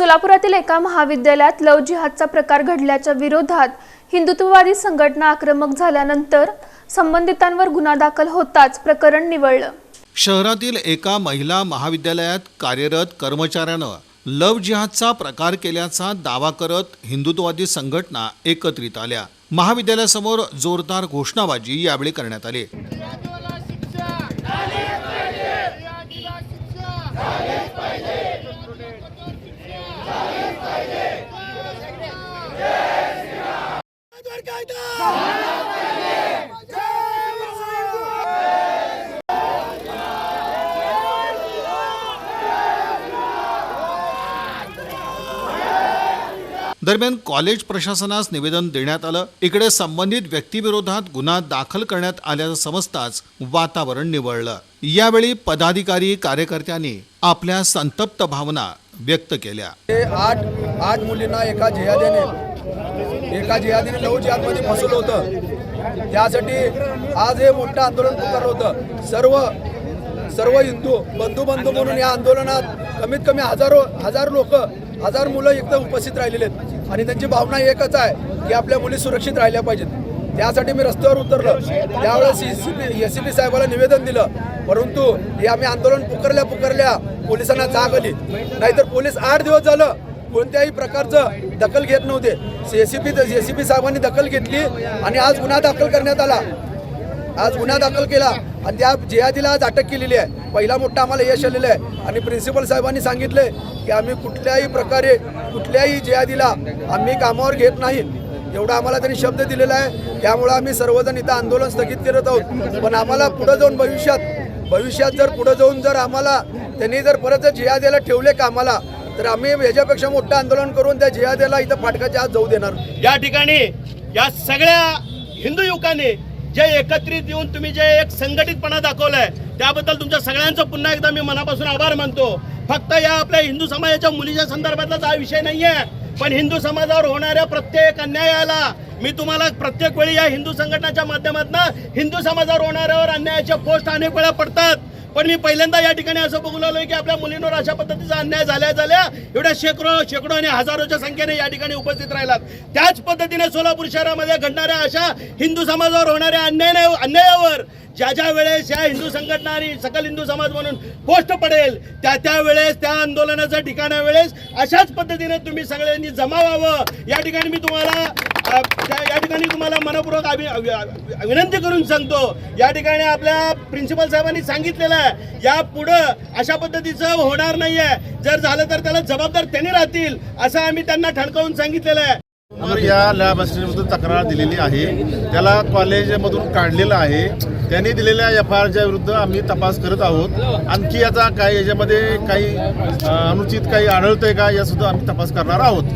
सोलापुरातील एका महाविद्यालयात लव जिहादचा प्रकार घडल्याच्या विरोधात हिंदुत्ववादी संघटना आक्रमक झाल्यानंतर संबंधितांवर गुन्हा दाखल होताच प्रकरण निवळलं. शहरातील एका महिला महाविद्यालयात कार्यरत कर्मचाऱ्यानं लव जिहादचा प्रकार केल्याचा दावा करत हिंदुत्ववादी संघटना एकत्रित आल्या. महाविद्यालयासमोर जोरदार घोषणाबाजी यावेळी करण्यात आली. दरम्यान कॉलेज प्रशासनास निवेदन देण्यात आलं. इकडे संबंधित व्यक्तीविरोधात गुन्हा दाखल करण्यात आल्याचं समजताच वातावरण निवळलं. यावेळी पदाधिकारी कार्यकर्त्यांनी आपल्या संतप्त भावना व्यक्त केल्या. आठ आठ मुलींना एका जिहादीने एका जिहादीने नऊ जिहादमध्ये फसवलं होतं. त्यासाठी आज हे मोठं आंदोलन पुकारलं होतं. सर्व सर्व हिंदू बंधू बंधू म्हणून या आंदोलनात कमीत कमी हजारो हजार लोक हजार मुलं एकदम उपस्थित राहिलेले आहेत. आणि त्यांची भावना एकच आहे की आपल्या मुली सुरक्षित राहिल्या पाहिजेत. त्यासाठी मी रस्त्यावर उतरलो. त्यावेळेस S C P S C P साहेबाला निवेदन दिलं. परंतु हे आम्ही आंदोलन पुकारल्या पुकारल्या पोलिसांना जाग आली. नाहीतर पोलीस आठ दिवस झालं. कोणत्याही प्रकारचं दखल घेत नव्हते. S C P S C P साहेबांनी दखल घेतली आणि आज गुन्हा दाखल करण्यात आला. आज गुन्हा दाखल केला आणि त्या जिहादीला आज अटक केलेली आहे. पहिला मोठा आम्हाला यश आलेलं आहे. आणि प्रिन्सिपल साहेबांनी सांगितले की आम्ही कुठल्याही प्रकारे कुठल्याही जिहादीला आम्ही कामावर घेत नाही. एवढा आम्हाला त्यांनी शब्द दिलेला आहे. त्यामुळे आम्ही सर्वजण इथं आंदोलन स्थगित करत आहोत. पण आम्हाला पुढं जाऊन भविष्यात भविष्यात जर पुढं जाऊन जर आम्हाला त्यांनी जर परत जर जिहादीला ठेवले कामाला तर आम्ही याच्यापेक्षा मोठं आंदोलन करून त्या जिहाद्याला इथं फाटकाच्या आत जाऊ देणार. या ठिकाणी या सगळ्या हिंदू युवकांनी जे एकत्रित येऊन तुम्ही जे एक संघटितपणा दाखवलाय त्याबद्दल तुमच्या सगळ्यांचं पुन्हा एकदा मी मनापासून आभार मानतो. फक्त या आपल्या हिंदू समाजाच्या मुलीच्या संदर्भातलाच हा विषय नाहीये पण हिंदू समाजावर होणाऱ्या प्रत्येक अन्यायाला मी तुम्हाला प्रत्येक वेळी या हिंदू संघटनाच्या माध्यमातून हिंदू समाजावर होणाऱ्यावर अन्यायाच्या पोस्ट अनेक वेळा पडतात. पण मी पहिल्यांदा या ठिकाणी असं बघू लागलोय की आपल्या मुलींवर अशा पद्धतीचा अन्याय झाल्या झाल्या एवढ्या शेकडो शेकडो आणि हजारोच्या संख्येने या ठिकाणी उपस्थित राहिलात. त्याच पद्धतीने सोलापूर शहरामध्ये घडणाऱ्या अशा हिंदू समाजावर होणाऱ्या अन्याय अन्यायावर ज्या ज्या वेळेस या हिंदू संघटना आणि सकल हिंदू समाज म्हणून पोस्ट पडेल त्या त्या वेळेस त्या आंदोलनाच्या ठिकाणा वेळेस अशाच पद्धतीने तुम्ही सगळ्यांनी जमा व्हावं या ठिकाणी मी तुम्हाला या ठिकाणी तुम्हाला मनपूर्वक अभि विनंती करून सांगतो. या ठिकाणी आपल्या प्रिन्सिपल साहेबांनी सांगितलेलं आहे या पुढं अशा पद्धतीचं होणार नाहीये. जर झालं तर त्याला जबाबदार त्यांनी राहतील असं आम्ही त्यांना ठणकावून सांगितलेलं आहे. या लॅब असिस्टंटमधून तक्रार दिलेली आहे. त्याला कॉलेजमधून काढलेलं आहे. त्यांनी दिलेल्या एफ आय आरच्या विरुद्ध आम्ही तपास करत आहोत. आणखी याचा काही याच्यामध्ये काही अनुचित काही आढळतंय का यासुद्धा आम्ही तपास करणार आहोत.